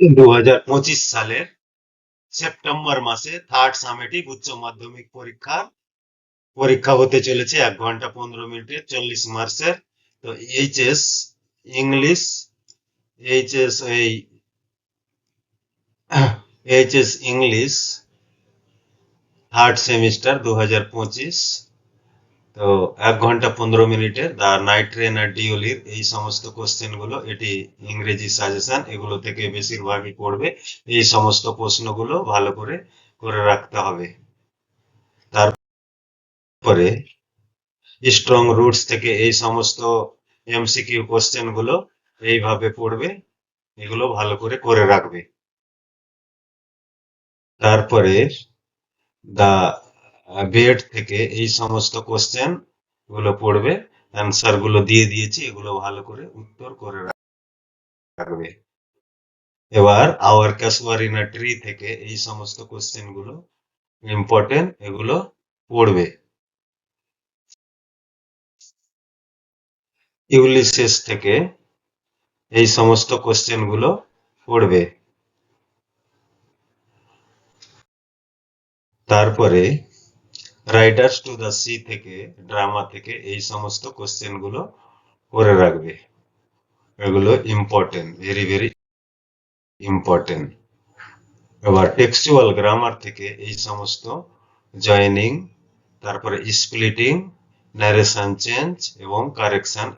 দু হাজার পঁচিশ সালের সেপ্টেম্বর মাসে থার্ড সামেটিক উচ্চ মাধ্যমিক পরীক্ষার পরীক্ষা হতে চলেছে এক ঘণ্টা পনেরো মিনিটের চল্লিশ মার্চের তো এইচএস, ইংলিশ, এইচএস এই, এইচএস ইংলিশ থার্ড সেমিস্টার দু হাজার পঁচিশ। তো এক ঘণ্টা পনেরো মিনিটে দ্য নাইট ট্রেন আর ডিওলির এই সমস্ত কোশ্চেনগুলো, এটি ইংরেজি সাজেশন এগুলো থেকে বেশিরভাগই পড়বে। এই সমস্ত প্রশ্নগুলো ভালো করে করে রাখতে হবে। তারপরে স্ট্রং রুটস থেকে এই সমস্ত এমসিকিউ কোশ্চেনগুলো এইভাবে পড়বে, এগুলো ভালো করে করে রাখবে। তারপরে দা বেড থেকে এই সমস্ত কোশ্চেনগুলো পড়বে অ্যান্সারগুলো দিয়ে দিয়েছি, এগুলো ভালো করে উত্তর করে রাখবে। এবার আওয়ার ক্যাসওয়ারিনা ট্রি থেকে এই সমস্ত কোশ্চেনগুলো ইম্পর্টেন্ট এগুলো পড়বে। ইউলিসিস থেকে এই সমস্ত কোশ্চেনগুলো পড়বে। তারপরে রাইডার্স টু দ্য সি থেকে ড্রামা থেকে এই সমস্ত কোশ্চেনগুলো করে রাখবে। এগুলো ইম্পর্টেন্ট ভেরি ভেরি ইম্পর্টেন্ট এবার টেক্সচুয়াল গ্রামার থেকে এই সমস্ত জয়নিং তারপরে স্প্লিটিং ন্যারেশন চেঞ্জ এবং কারেকশন